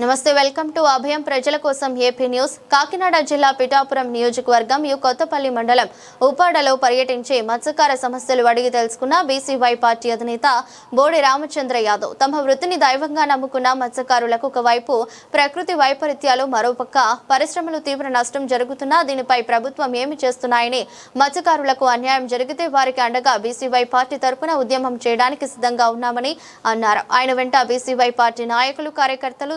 నమస్తే welcome to అభయం ప్రజల కోసం ఏపీ న్యూస్. కాకినాడ జిల్లా పిఠాపురం నియోజకవర్గం యు కొత్తపల్లి మండలం ఉప్పాడలో పర్యటించి మత్స్యకార సమస్యలు అడిగి తెలుసుకున్న బీసీవై పార్టీ అధినేత బోడి రామచంద్ర యాదవ్ తమ వృత్తిని దైవంగా నమ్ముకున్న మత్స్యకారులకు ఒకవైపు ప్రకృతి వైపరీత్యాలు మరోపక్క పరిశ్రమలు తీవ్ర నష్టం జరుగుతున్నా దీనిపై ప్రభుత్వం ఏమి చేస్తున్నాయని మత్స్యకారులకు అన్యాయం జరిగితే వారికి అండగా బీసీవై పార్టీ తరఫున ఉద్యమం చేయడానికి సిద్ధంగా ఉన్నామని అన్నారు. ఆయన వెంట బీసీవై పార్టీ నాయకులు కార్యకర్తలు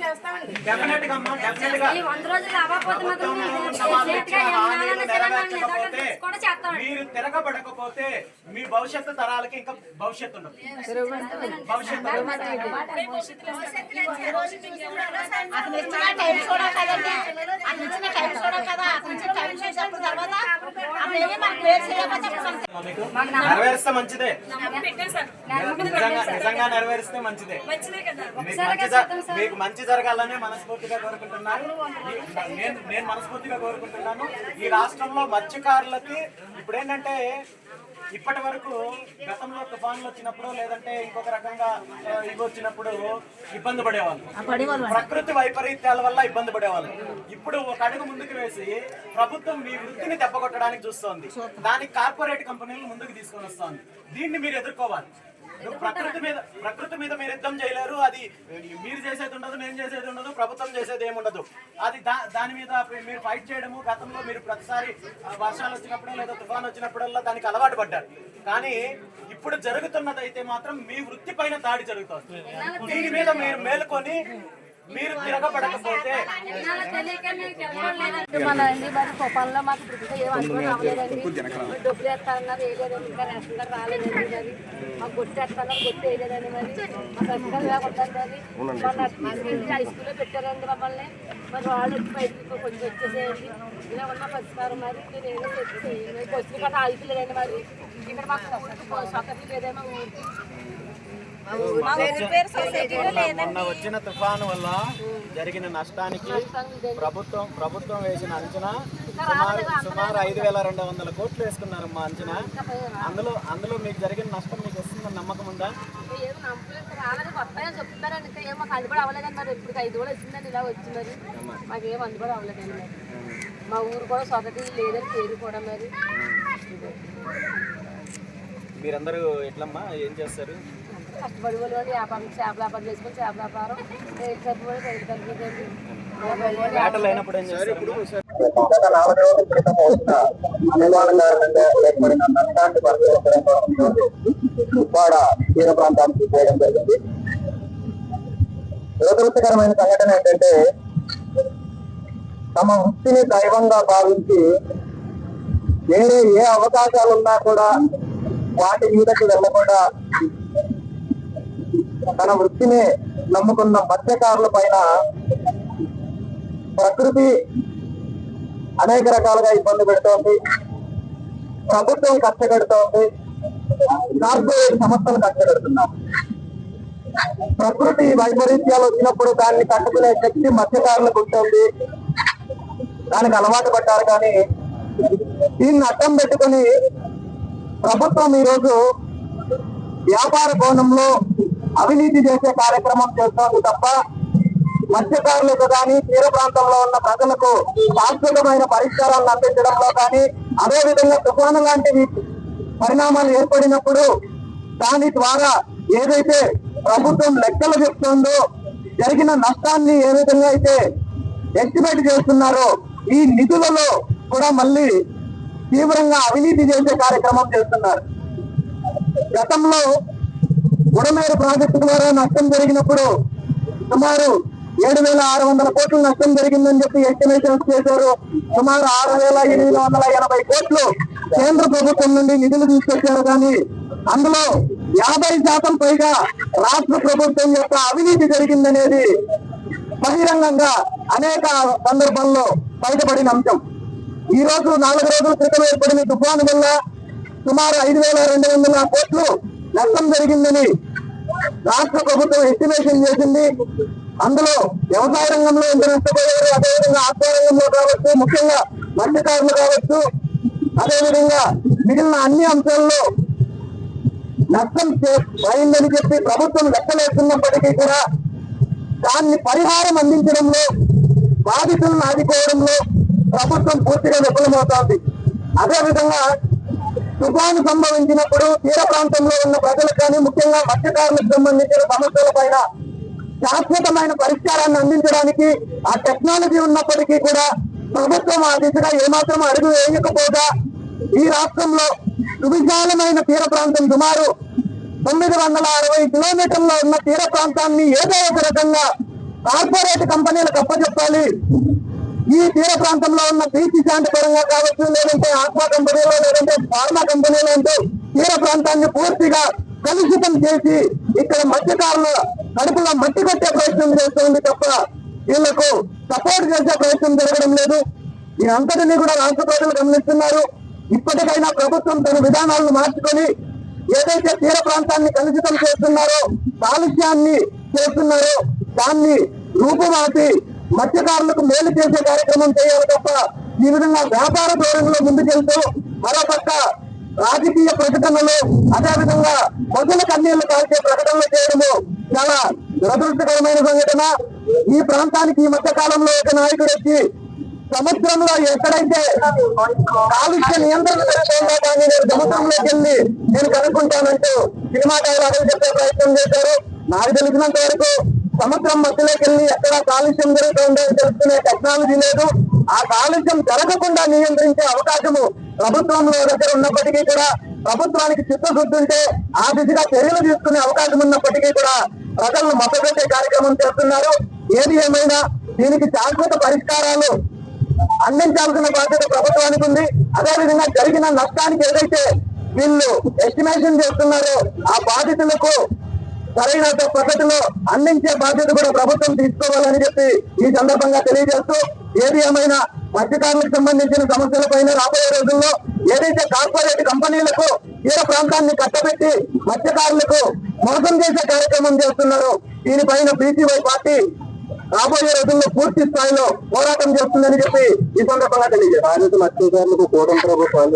చేస్తామండి. డెఫినెట్గా అమ్మా, డెఫినెట్గా. ఈ రోజులు అవ్వకపోతే మాత్రం కూడా మీరు తిరగబడకపోతే మీ భవిష్యత్తు తరాలకి ఇంకా భవిష్యత్తు ఉండదు భవిష్యత్తు అతను ఇచ్చిన టైం కూడా కదండి అతను ఇచ్చిన టైం కూడా కదా అతను ఇచ్చిన టైం చేసినప్పుడు తర్వాత అతను ఏమి మనకు వేరు చేయకపోతే అప్పుడు మనకి మీకు నెరవేరిస్తే మంచిదే. నిజంగా నెరవేరిస్తే మంచిదే మీకు మంచి జ- మీకు మంచి జరగాలని మనస్ఫూర్తిగా కోరుకుంటున్నాను. నేను నేను మనస్ఫూర్తిగా కోరుకుంటున్నాను. ఈ రాష్ట్రంలో మత్స్యకారులకి ఇప్పుడు ఏంటంటే ఇప్పటి వరకు గతంలో తుఫాన్లు వచ్చినప్పుడు లేదంటే ఇంకొక రకంగా ఇవి వచ్చినప్పుడు ఇబ్బంది పడేవాళ్ళు. ప్రకృతి వైపరీత్యాల వల్ల ఇబ్బంది పడేవాళ్ళు. ఇప్పుడు ఒక అడుగు ముందుకు వేసి ప్రభుత్వం మీ వృత్తిని దెబ్బకొట్టడానికి చూస్తోంది. దానికి కార్పొరేట్ కంపెనీలు ముందుకు తీసుకొని వస్తోంది. దీన్ని మీరు ఎదుర్కోవాలి. ప్రకృతి మీద ప్రకృతి మీద మీరు యుద్ధం చేయలేరు. అది మీరు చేసేది ఉండదు నేను చేసేది ఉండదు ప్రభుత్వం చేసేది ఏముండదు అది దా- దాని మీద మీరు ఫైట్ చేయడము గతంలో మీరు ప్రతిసారి వర్షాలు వచ్చినప్పుడు లేదా తుఫాన్ వచ్చినప్పుడల్లా దానికి అలవాటు పడ్డారు. కానీ ఇప్పుడు జరుగుతున్నది అయితే మాత్రం మీ వృత్తి పైన దాడి జరుగుతుంది. దీని మీద మీరు మేలుకొని మీరు తిరగబడకపోతే మన ఇంటి బయట కుప్పంలో మాకు ఇప్పుడు ఏం అందుబాటు అవ్వలేదండి డబ్బులు వేస్తారన్నారు వేయలేదండి ఇంకా రేషన్ కార్డు రాలేదండి మరి మాకు గుర్తు వేస్తారన్నారు గుర్తు వేయలేదండి మరి మాకు రేషన్ కార్డు లేకుంటుందండి మొన్న హై స్కూల్లో పెట్టారండి మమ్మల్ని మరి వాళ్ళు బయటకు కొంచెం వచ్చేసేయండి ఇలా ఉన్న పరిస్థితి మరి మీరు ఏదో వచ్చేసేయండి వచ్చిన కదా ఆగిపోలేదండి మరి ఇక్కడ మాకు సొసైటీ లేదేమో ఊరికి. మొన్న వచ్చిన తుఫాను వల్ల జరిగిన నష్టానికి ప్రభుత్వం ప్రభుత్వం వేసిన అంచనా సుమారు సుమారు ఐదు వేల రెండు వందల కోట్లు వేసుకున్నారమ్మా అంచనా. అందులో అందులో మీకు జరిగిన నష్టం మీకు వస్తుందని నమ్మకం ఉందా? మా ఊరు కూడా లేదని పేరు కూడా మరి. మీరందరూ ఎట్లమ్మా? ఏం చేస్తారు? కష్టపడి వాళ్ళు వ్యాపారం చేపల వ్యాపారం చేసుకొని చేపల వ్యాపారం. ఉప్పాడ తీర ప్రాంతానికి చేయడం జరిగింది. దురదృష్టకరమైన సంఘటన ఏంటంటే తమ వృత్తిని దైవంగా భావించి వేరే ఏ అవకాశాలు ఉన్నా కూడా వాటి మీదకి వెళ్ళకుండా తన వృత్తిని నమ్ముకున్న మత్స్యకారుల పైన ప్రకృతి అనేక రకాలుగా ఇబ్బంది పెడుతోంది. ప్రభుత్వం కష్టపెడుతోంది. కార్పొరేట్ సంస్థలు కష్టపెడుతున్నారు. ప్రకృతి వైపరీత్యాలు వచ్చినప్పుడు దాన్ని తట్టుకునే శక్తి మత్స్యకారులకు ఉంటుంది. దానికి అలవాటు పడ్డారు కానీ దీన్ని అడ్డం పెట్టుకుని ప్రభుత్వం ఈరోజు వ్యాపార కోణంలో అవినీతి చేసే కార్యక్రమం చేస్తోంది తప్ప మత్స్యకారులకు కానీ తీర ప్రాంతంలో ఉన్న ప్రజలకు శాశ్వతమైన పరిష్కారాలను అందించడంలో కానీ అదే విధంగా తుఫాను లాంటివి పరిణామాలు ఏర్పడినప్పుడు దాని ద్వారా ఏదైతే ప్రభుత్వం లెక్కలు చెప్తుందో జరిగిన నష్టాన్ని ఏ విధంగా అయితే ఎస్టిమేట్ చేస్తున్నారో ఈ నిధులలో కూడా మళ్ళీ తీవ్రంగా అవినీతి చేసే కార్యక్రమం చేస్తున్నారు. గతంలో బుడమేరు ప్రాజెక్టు ద్వారా నష్టం జరిగినప్పుడు సుమారు ఏడు వేల ఆరు వందల కోట్లు నష్టం జరిగిందని చెప్పి ఎస్టిమేషన్స్ చేశారు. సుమారు ఆరు వేల ఎనిమిది వందల ఎనభై కోట్లు కేంద్ర ప్రభుత్వం నుండి నిధులు తీసుకొచ్చారు. కానీ అందులో యాభై శాతం పైగా రాష్ట్ర ప్రభుత్వం యొక్క అవినీతి జరిగిందనేది బహిరంగంగా అనేక సందర్భాల్లో బయటపడిన అంశం. ఈ రోజు నాలుగు రోజుల క్రితం ఏర్పడిన తుఫాను వల్ల సుమారు ఐదు వేల రెండు వందల కోట్లు నష్టం జరిగిందని రాష్ట్ర ప్రభుత్వం ఎస్టిమేషన్ చేసింది. అందులో వ్యవసాయ రంగంలో ఎంత నష్టపోయారు అదేవిధంగా ఆత్మ రంగంలో కావచ్చు ముఖ్యంగా మత్స్యకారులు కావచ్చు. అదేవిధంగా మిగిలిన అన్ని అంశాల్లో నష్టం చే- అయిందని చెప్పి ప్రభుత్వం లెక్కలేస్తున్నప్పటికీ కూడా దాన్ని పరిహారం అందించడంలో బాధితులను ఆదుకోవడంలో ప్రభుత్వం పూర్తిగా విఫలమవుతోంది. అదేవిధంగా తుఫాను సంభవించినప్పుడు తీర ప్రాంతంలో ఉన్న ప్రజలకు కానీ ముఖ్యంగా మత్స్యకారులకు సంబంధించిన సమస్యల పైన శాశ్వతమైన పరిష్కారాన్ని అందించడానికి ఆ టెక్నాలజీ ఉన్నప్పటికీ కూడా ప్రభుత్వం ఆ దిశగా ఏమాత్రం అడుగు వేయకపోగా ఈ రాష్ట్రంలో సువిశాలమైన తీర ప్రాంతం సుమారు తొమ్మిది వందల అరవై కిలోమీటర్ల ఉన్న తీర ప్రాంతాన్ని ఏదో ఒక రకంగా కార్పొరేట్ కంపెనీలకు అప్పచెప్పాలి ఈ తీర ప్రాంతంలో ఉన్న బీసీ శాంతి పరంగా కావచ్చు లేదంటే ఆత్మ కంపెనీలో లేదంటే ఫార్మా కంపెనీలో అంటూ తీర ప్రాంతాన్ని పూర్తిగా కలుషితం చేసి ఇక్కడ మత్స్యకారుల కడుపులో మట్టి కొట్టే ప్రయత్నం చేస్తుంది తప్ప వీళ్ళకు సపోర్ట్ చేసే ప్రయత్నం జరగడం లేదు. ఈ అంతటినీ కూడా రాష్ట్ర ప్రజలు గమనిస్తున్నారు. ఇప్పటికైనా ప్రభుత్వం తన విధానాలను మార్చుకొని ఏదైతే తీర ప్రాంతాన్ని కలుషితం చేస్తున్నారో కాలుష్యాన్ని చేస్తున్నారో దాన్ని రూపుమాపి మత్స్యకారులకు మేలు చేసే కార్యక్రమం చేయాలి తప్ప ఈ విధంగా వ్యాపార ధోరణిలో ముందుకెళ్తూ మరోపక్క రాజకీయ ప్రకటనలు అదేవిధంగా ప్రజల కన్నీళ్ళు కాల్చే ప్రకటనలు చేయడము చాలా దురదృష్టకరమైన సంఘటన. ఈ ప్రాంతానికి ఈ మధ్య కాలంలో ఒక నాయకుడు వచ్చి సముద్రంలో ఎక్కడైతే కాలుష్య నియంత్రణ జరుగుతుందో కానీ నేను సముద్రంలోకి వెళ్ళి నేను కనుక్కుంటానంటూ సినిమా డైలాగులు చెప్పే ప్రయత్నం చేశారు. నాకు తెలిసినంత వరకు సముద్రం మధ్యలోకి వెళ్ళి ఎక్కడ కాలుష్యం జరుగుతుందో తెలుసుకునే టెక్నాలజీ లేదు. ఆ కాలుష్యం జరగకుండా నియంత్రించే అవకాశము ప్రభుత్వంలో దగ్గర ఉన్నప్పటికీ కూడా ప్రభుత్వానికి చిత్తశుద్ధి ఉంటే ఆ దిశగా చర్యలు తీసుకునే అవకాశం ఉన్నప్పటికీ కూడా ప్రజలను మద్దతు కార్యక్రమం చేస్తున్నారు. ఏది ఏమైనా దీనికి శాశ్వత పరిష్కారాలు అందించాల్సిన బాధ్యత ప్రభుత్వానికి ఉంది. అదే విధంగా జరిగిన నష్టానికి ఏదైతే వీళ్ళు ఎస్టిమేషన్ చేస్తున్నారో ఆ బాధితులకు సరైన పద్ధతిలో అందించే బాధ్యత కూడా ప్రభుత్వం తీసుకోవాలని చెప్పి ఈ సందర్భంగా తెలియజేస్తూ ఏది ఏమైనా మత్స్యకారులకు సంబంధించిన సమస్యల పైన రాబోయే రోజుల్లో ఏదైతే కార్పొరేట్ కంపెనీలకు తీర ప్రాంతాన్ని కట్టబెట్టి మత్స్యకారులకు మోసం చేసే కార్యక్రమం చేస్తున్నారో దీనిపైన బీసీవై పార్టీ రాబోయే రోజుల్లో పూర్తి స్థాయిలో పోరాటం చేస్తుందని చెప్పి ఈ సందర్భంగా తెలియజేస్తారు మత్స్యకారులకు కూటమి ప్రభుత్వం